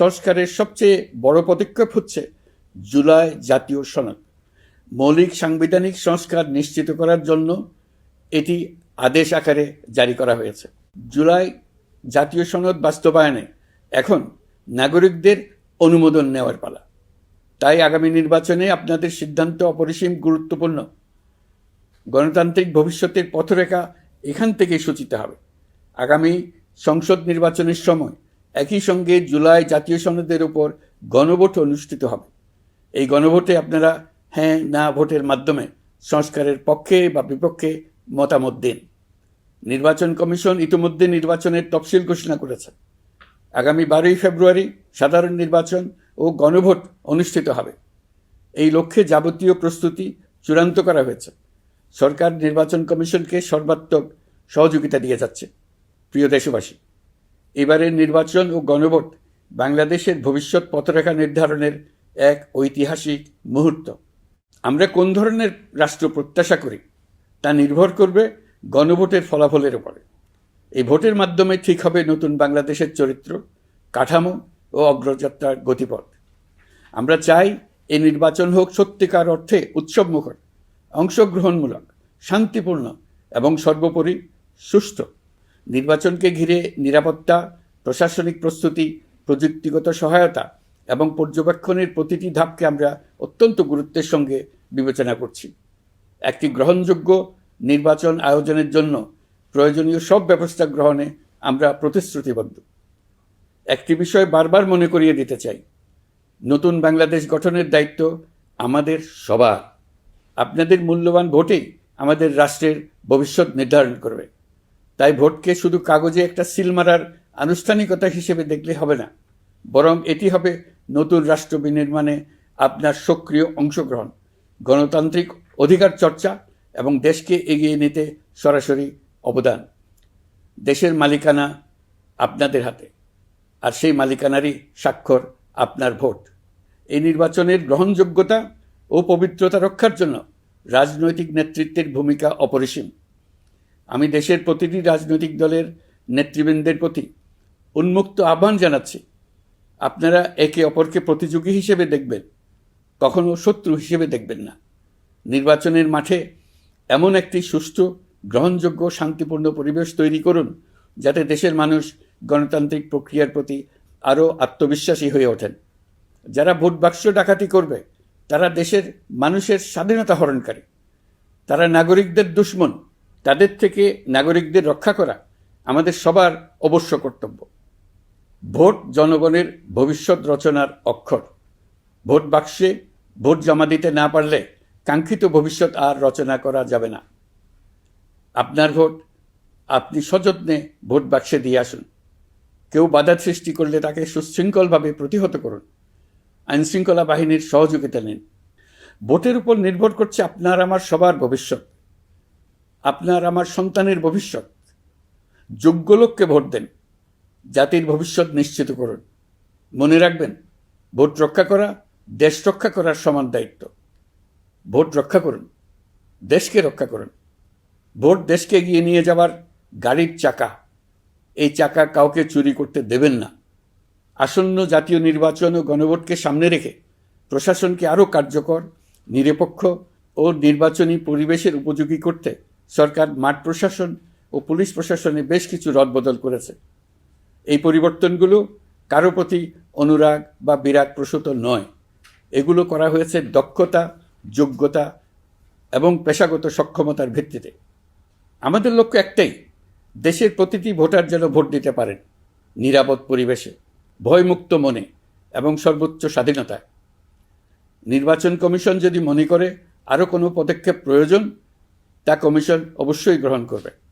সংস্কারের সবচেয়ে বড় পদক্ষেপ হচ্ছে জুলাই জাতীয় সনদ। মৌলিক সাংবিধানিক সংস্কার নিশ্চিত করার জন্য এটি আদেশ আকারে জারি করা হয়েছে। জুলাই জাতীয় সনদ বাস্তবায়নে এখন নাগরিকদের অনুমোদন নেওয়ার পালা। তাই আগামী নির্বাচনে আপনাদের সিদ্ধান্ত অপরিসীম গুরুত্বপূর্ণ। গণতান্ত্রিক ভবিষ্যতের পথরেখা এখান থেকেই সূচিত হবে। আগামী সংসদ নির্বাচনের সময় একই সঙ্গে জুলাই জাতীয় সনদের উপর গণভোট অনুষ্ঠিত হবে। এই গণভোটে আপনারা হ্যাঁ না ভোটের মাধ্যমে সংস্কারের পক্ষে বা বিপক্ষে মতামত দিন। নির্বাচন কমিশন ইতিমধ্যে নির্বাচনের তফসিল ঘোষণা করেছে। আগামী বারোই ফেব্রুয়ারি সাধারণ নির্বাচন ও গণভোট অনুষ্ঠিত হবে। এই লক্ষ্যে যাবতীয় প্রস্তুতি চূড়ান্ত করা হয়েছে। সরকার নির্বাচন কমিশনকে সর্বাত্মক সহযোগিতা দিয়ে যাচ্ছে। প্রিয় দেশবাসী এবারের নির্বাচন ও গণভোট বাংলাদেশের ভবিষ্যৎ পথরেখা নির্ধারণের এক ঐতিহাসিক মুহূর্ত। আমরা কোন ধরনের রাষ্ট্র প্রত্যাশা করি তা নির্ভর করবে গণভোটের ফলাফলের উপরে। এই ভোটের মাধ্যমে ঠিক হবে নতুন বাংলাদেশের চরিত্র, কাঠামো ও অগ্রযাত্রার গতিপথ। আমরা চাই এই নির্বাচন হোক সত্যিকার অর্থে উৎসবমুখর, অংশগ্রহণমূলক, শান্তিপূর্ণ এবং সর্বোপরি সুষ্ঠু। নির্বাচনকে ঘিরে নিরাপত্তা, প্রশাসনিক প্রস্তুতি, প্রযুক্তিগত সহায়তা এবং পর্যবেক্ষণের প্রতিটি ধাপকে আমরা অত্যন্ত গুরুত্বের সঙ্গে বিবেচনা করছি। একটি গ্রহণযোগ্য নির্বাচন আয়োজনের জন্য প্রয়োজনীয় সব ব্যবস্থা গ্রহণে আমরা প্রতিশ্রুতিবদ্ধ। একটি বিষয় বারবার মনে করিয়ে দিতে চাই। নতুন বাংলাদেশ গঠনের দায়িত্ব আমাদের সবার। আপনাদের মূল্যবান ভোটেই আমাদের রাষ্ট্রের ভবিষ্যৎ নির্ধারণ করবে। তাই ভোটকে শুধু কাগজে একটা সিল মারার আনুষ্ঠানিকতা হিসেবে দেখলে হবে না। বরং এটি হবে নতুন রাষ্ট্র বিনির্মাণে আপনার সক্রিয় অংশগ্রহণ, গণতান্ত্রিক অধিকার চর্চা এবং দেশকে এগিয়ে নিতে সরাসরি অবদান। দেশের মালিকানা আপনাদের হাতে, আর সেই মালিকানারই স্বাক্ষর আপনার ভোট। এই নির্বাচনের গ্রহণযোগ্যতা ও পবিত্রতা রক্ষার জন্য রাজনৈতিক নেতৃত্বের ভূমিকা অপরিসীম। আমি দেশের প্রতিটি রাজনৈতিক দলের নেতৃবৃন্দের প্রতি উন্মুক্ত আহ্বান জানাচ্ছি। আপনারা একে অপরকে প্রতিযোগী হিসেবে দেখবেন, কখনো শত্রু হিসেবে দেখবেন না। নির্বাচনের মাঠে এমন একটি সুষ্ঠু, গ্রহণযোগ্য, শান্তিপূর্ণ পরিবেশ তৈরি করুন, যাতে দেশের মানুষ গণতান্ত্রিক প্রক্রিয়ার প্রতি আরও আত্মবিশ্বাসী হয়ে ওঠেন। যারা ভোট বাক্স ডাকাতি করবে, তারা দেশের মানুষের স্বাধীনতা হরণকারী। তারা নাগরিকদের দুশ্মন তাদের থেকে নাগরিকদের রক্ষা করা আমাদের সবার অবশ্য কর্তব্য। ভোট জনগণের ভবিষ্যৎ রচনার অক্ষর। ভোট বাক্সে ভোট জমা দিতে না পারলে কাঙ্ক্ষিত ভবিষ্যৎ আর রচনা করা যাবে না। আপনার ভোট আপনি সযত্নে ভোট বাক্সে দিয়ে আসুন। কেউ বাধা সৃষ্টি করলে তাকে সুশৃঙ্খলভাবে প্রতিহত করুন। আইনশৃঙ্খলা বাহিনীর সহযোগিতা নিন। ভোটের উপর নির্ভর করছে আপনার, আমার, সবার ভবিষ্যৎ। আপনার আমার সন্তানের ভবিষ্যৎ। যোগ্য লোককে ভোট দেন। জাতির ভবিষ্যৎ নিশ্চিত করুন। মনে রাখবেন, ভোট রক্ষা করা, দেশ রক্ষা করার সমান দায়িত্ব। ভোট রক্ষা করুন, দেশকে রক্ষা করুন। ভোট দেশকে এগিয়ে নিয়ে যাওয়ার গাড়ির চাকা। এই চাকা কাউকে চুরি করতে দেবেন না। আসন্ন জাতীয় নির্বাচন ও গণভোটকে সামনে রেখে প্রশাসনকে আরও কার্যকর, নিরপেক্ষ ও নির্বাচনী পরিবেশের উপযোগী করতে সরকার, মাঠ প্রশাসন ও পুলিশ প্রশাসনে বেশ কিছু রদবদল করেছে। এই পরিবর্তনগুলো কারও প্রতি অনুরাগ বা বিরাগ প্রসূত নয়। এগুলো করা হয়েছে দক্ষতা, যোগ্যতা এবং পেশাগত সক্ষমতার ভিত্তিতে। আমাদের লক্ষ্য একটাই, দেশের প্রতিটি ভোটার যেন ভোট দিতে পারেন নিরাপদ পরিবেশে, ভয়মুক্ত মনে এবং সর্বোচ্চ স্বাধীনতায়। নির্বাচন কমিশন যদি মনে করে আরও কোনো পদক্ষেপ প্রয়োজন তা কমিশন অবশ্যই গ্রহণ করবে।